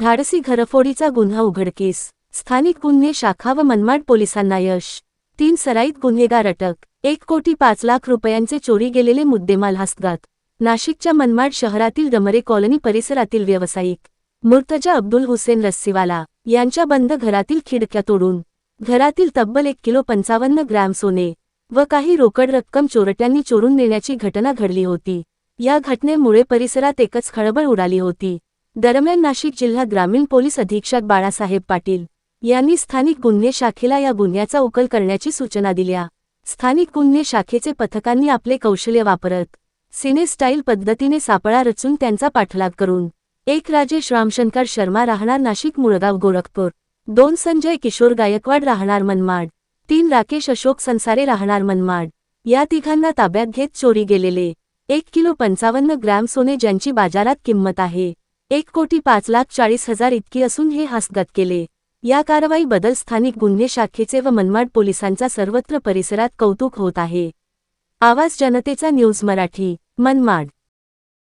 धाडसी घरफोडीचा गुन्हा उघडकीस. स्थानिक गुन्हे शाखा व मनमाड पोलिसांना यश. तीन सराईत गुन्हेगार अटक. एक कोटी पाच लाख रुपयांचे चोरी गेलेले मुद्देमाल हस्तगात. नाशिकच्या मनमाड शहरातील डमरे कॉलनी परिसरातील व्यावसायिक. मुर्तजा अब्दुल हुसेन रस्सीवाला. यांच्या बंद घरातील खिडक्या तोडून. घरातील तब्बल एक किलो पंचावन्न ग्रॅम सोने व काही रोकड रक्कम चोरट्यांनी चोरून नेण्याची घटना घडली होती. या घटनेमुळे परिसरात एकच खळबळ उडाली होती. दरम्यान नाशिक जिल्हा ग्रामीण पोलीस अधीक्षक बाळासाहेब पाटील यांनी स्थानिक गुन्हे शाखेला या गुन्ह्याचा उकल करण्याची सूचना दिल्या. स्थानिक गुन्हे शाखेचे पथकांनी आपले कौशल्य वापरत सिने स्टाईल पद्धतीने सापळा रचून त्यांचा पाठलाग करून एक राजेश रामशंकर शर्मा राहणार नाशिक मुळगाव गोरखपूर दोन संजय किशोर गायकवाड राहणार मनमाड तीन राकेश अशोक संसारे राहणार मनमाड या तिघांना ताब्यात घेत चोरी गेलेले एक किलो पंचावन्न ग्रॅम सोने ज्यांची बाजारात किंमत आहे. एक कोटी पाच लाख चाळीस हजार इतकी असून हे हस्तगत केले. या कारवाईबद्दल स्थानिक गुन्हे शाखेचे व मनमाड पोलिसांचा सर्वत्र परिसरात कौतुक होत आहे. आवाज जनतेचा न्यूज मराठी मनमाड.